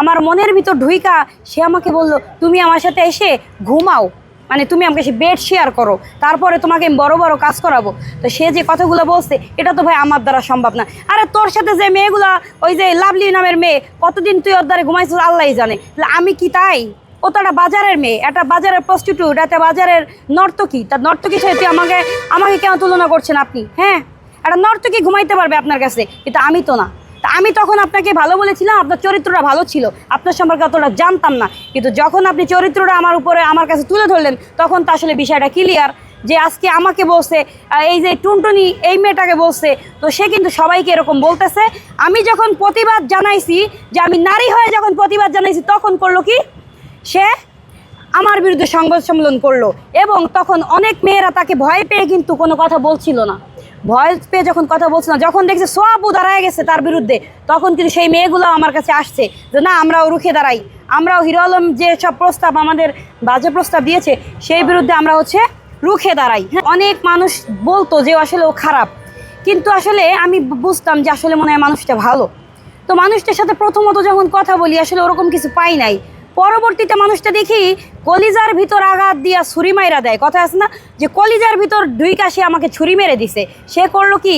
আমার মনের ভিতর ঢুইকা সে আমাকে বলল, তুমি আমার সাথে এসে ঘুমাও। মানে তুমি আমাকে সে বেড শেয়ার করো, তারপরে তোমাকে আমি বড় বড় কাজ করাবো। তো সে যে কথাগুলো বলছে, এটা তো ভাই আমার দ্বারা সম্ভব না। আরে তোর সাথে যে মেয়েগুলা, ওই যে লাভলি নামের মেয়ে, কতদিন তুই ওর দ্বারে ঘুমাইছিস আল্লাহই জানে। আমি কি তাই? ও তো একটা বাজারের মেয়ে, একটা বাজারের প্রস্টিটিউট একটা বাজারের নর্তকী। তার নর্তকী সাথে আমাকে আমাকে কেন তুলনা করছেন আপনি হ্যাঁ? একটা নর্তকী ঘুমাইতে পারবে আপনার কাছে, কিন্তু আমি তো না। আমি তখন আপনাকে ভালো বলেছিলাম, আপনার চরিত্রটা ভালো ছিল। আপনার সম্পর্কে অতটা জানতাম না। কিন্তু যখন আপনি চরিত্রটা আমার উপরে, আমার কাছে তুলে ধরলেন, তখন তো আসলে বিষয়টা ক্লিয়ার যে আজকে আমাকে বলছে এই যে টুনটুনি এই মেয়েটাকে বলছে, তো সে কিন্তু সবাইকে এরকম বলতেছে। আমি যখন প্রতিবাদ জানাইছি যে আমি নারী হয়ে যখন প্রতিবাদ জানাইছি, তখন করল কি? সে আমার বিরুদ্ধে সংবাদ সম্মেলন করল এবং তখন অনেক মেয়েরা তাকে ভয় পেয়ে কিন্তু কোনো কথা বলছিল না। ভয় পেয়ে যখন কথা বলছিল যখন দেখছে সোয়াবু দাঁড়ায় গেছে তার বিরুদ্ধে তখন কিন্তু সেই মেয়েগুলো আমার কাছে আসছে যে না আমরাও রুখে দাঁড়াই। আমরাও হিরো আলম যে সব প্রস্তাব আমাদের বাজে প্রস্তাব দিয়েছে সেই বিরুদ্ধে আমরা হচ্ছে রুখে দাঁড়াই। হ্যাঁ, অনেক মানুষ বলতো যে আসলে ও খারাপ। কিন্তু আসলে আমি বুঝতাম যে আসলে মনে হয় মানুষটা ভালো। তো মানুষটার সাথে প্রথমত যখন কথা বলি আসলে ওরকম কিছু পাই নাই। পরবর্তীতে মানুষটা দেখি কলিজার ভিতর আঘাত দিয়া ছুরি মাইরা দেয়। কথা আছে না? যে কলিজার ভিতর দুই কাশে আমাকে ছুরি মেরে দিছে। সে করল কি?